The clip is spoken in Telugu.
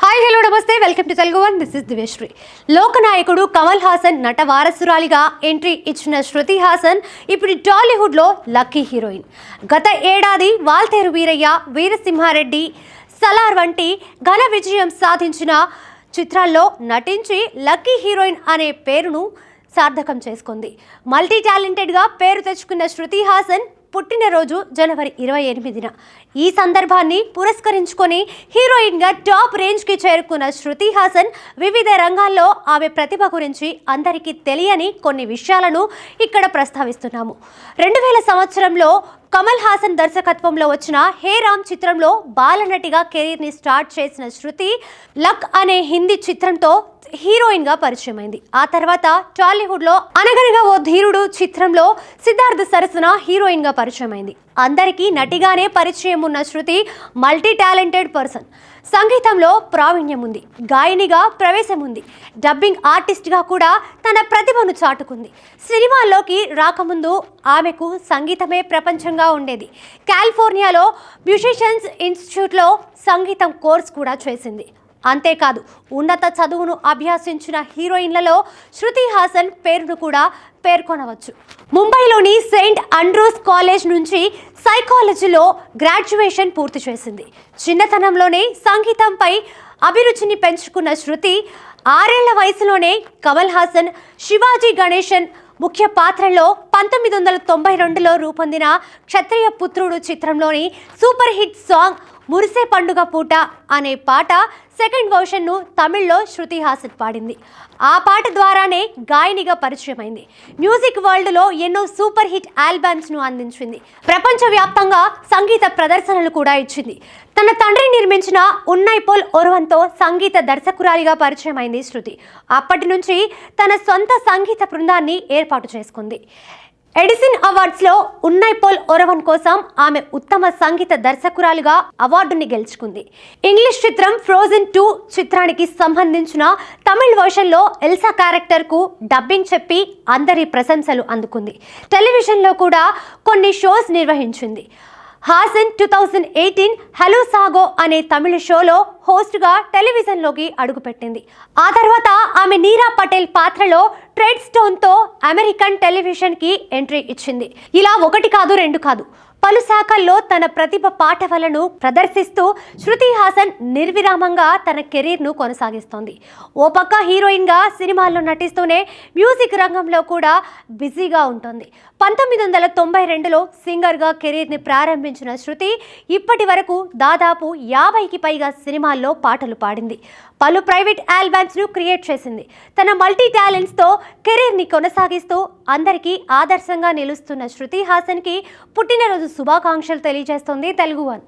హాయ్ హలో నమస్తే. Welcome to Telugu one this is దివేశ్రీ లోకనాయకుడు కమల్ హాసన్ నట వారసురాలిగా ఎంట్రీ ఇచ్చిన శృతి హాసన్ ఇప్పుడు టాలీవుడ్లో లక్కీ హీరోయిన్ గత ఏడాది వాల్తేరు వీరయ్య వీరసింహారెడ్డి సలార్ వంటి ఘన విజయం సాధించిన చిత్రాల్లో నటించి లక్కీ హీరోయిన్ అనే పేరును సార్థకం చేసుకుంది. మల్టీ టాలెంటెడ్గా పేరు తెచ్చుకున్న శృతి హాసన్ పుట్టినరోజు జనవరి ఇరవై ఎనిమిదిన. ఈ సందర్భాన్ని పురస్కరించుకొని హీరోయిన్గా టాప్ రేంజ్కి చేరుకున్న శృతి హాసన్ వివిధ రంగాల్లో ఆమె ప్రతిభ గురించి అందరికీ తెలియని కొన్ని విషయాలను ఇక్కడ ప్రస్తావిస్తున్నాము. రెండు వేల సంవత్సరంలో కమల్ హాసన్ దర్శకత్వంలో వచ్చిన హే రామ్ చిత్రంలో బాలనటిగా కెరీర్ని స్టార్ట్ చేసిన శృతి లక్ అనే హిందీ చిత్రంతో హీరోయిన్గా పరిచయమైంది. ఆ తర్వాత టాలీవుడ్లో అనగనగా ఓ ధీరుడు చిత్రంలో సిద్ధార్థ సరసన హీరోయిన్గా పరిచయమైంది. అందరికీ నటిగానే పరిచయం ఉన్న శృతి మల్టీ టాలెంటెడ్ పర్సన్. సంగీతంలో ప్రావీణ్యం ఉంది గాయనిగా ప్రవేశం ఉంది డబ్బింగ్ ఆర్టిస్ట్గా కూడా తన ప్రతిభను చాటుకుంది. సినిమాల్లోకి రాకముందు ఆమెకు సంగీతమే ప్రపంచంగా ఉండేది. కాలిఫోర్నియాలో మ్యూజిషియన్స్ ఇన్స్టిట్యూట్లో సంగీతం కోర్స్ కూడా చేసింది. అంతేకాదు ఉన్నత చదువును అభ్యసించిన హీరోయిన్లలో శృతి హాసన్ పేరును కూడా పేర్కొనవచ్చు. ముంబైలోని సెయింట్ అండ్రూస్ కాలేజ్ నుంచి సైకాలజీలో గ్రాడ్యుయేషన్ పూర్తి చేసింది. చిన్నతనంలోనే సంగీతంపై అభిరుచిని పెంచుకున్న శృతి ఆరేళ్ళ వయసులోనే కమల్ హాసన్ శివాజీ గణేశన్ ముఖ్య పాత్రలో పంతొమ్మిది వందల తొంభై రెండులో రూపొందిన క్షత్రియ పుత్రుడు చిత్రంలోని సూపర్ హిట్ సాంగ్ మురిసే పండుగ పూట అనే పాట సెకండ్ వర్షన్ను తమిళ్ళో శృతి హాసన్ పాడింది. ఆ పాట ద్వారానే గాయనిగా పరిచయమైంది. మ్యూజిక్ వరల్డ్లో ఎన్నో సూపర్ హిట్ ఆల్బమ్స్ను అందించింది. ప్రపంచవ్యాప్తంగా సంగీత ప్రదర్శనలు కూడా ఇచ్చింది. తన తండ్రి నిర్మించిన ఉన్నైపోల్ ఒరవంతో సంగీత దర్శకురాలిగా పరిచయమైంది శృతి. అప్పటి నుంచి తన సొంత సంగీత బృందాన్ని ఏర్పాటు చేసుకుంది. ఎడిసిన్ అవార్డ్స్లో ఉన్నైపోల్ ఒరవన్ కోసం ఆమె ఉత్తమ సంగీత దర్శకురాలుగా అవార్డుని గెలుచుకుంది. ఇంగ్లీష్ చిత్రం ఫ్రోజన్ టూ చిత్రానికి సంబంధించిన తమిళ్ వర్షన్లో ఎల్సా క్యారెక్టర్కు డబ్బింగ్ చెప్పి అందరి ప్రశంసలు అందుకుంది. టెలివిజన్లో కూడా కొన్ని షోస్ నిర్వహించింది. Haasan two thousand eighteen hello sago అనే తమిళ షోలో హోస్ట్గా టెలివిజన్లోకి అడుగుపెట్టింది. ఆ తర్వాత ఆమె నీరా పటేల్ పాత్రలో రెడ్ స్టోన్తో అమెరికన్ టెలివిజన్కి ఎంట్రీ ఇచ్చింది. ఇలా ఒకటి కాదు రెండు కాదు. పలు శాఖల్లో తన ప్రతిభ పాఠవలను ప్రదర్శిస్తూ శృతి హాసన్ నిర్విరామంగా తన కెరీర్ను కొనసాగిస్తోంది. ఓ పక్క హీరోయిన్గా సినిమాల్లో నటిస్తూనే మ్యూజిక్ రంగంలో కూడా బిజీగా ఉంటుంది. పంతొమ్మిది వందల తొంభై రెండులో సింగర్గా కెరీర్ని ప్రారంభించిన శృతి ఇప్పటి వరకు దాదాపు యాభైకి పైగా సినిమాల్లో పాటలు పాడింది. పలు ప్రైవేట్ ఆల్బమ్స్ను క్రియేట్ చేసింది. తన మల్టీ టాలెంట్స్తో కెరీర్ని కొనసాగిస్తూ అందరికీ ఆదర్శంగా నిలుస్తున్న శృతి హాసన్కి పుట్టినరోజు శుభాకాంక్షలు తెలియజేస్తోంది తెలుగు వన్.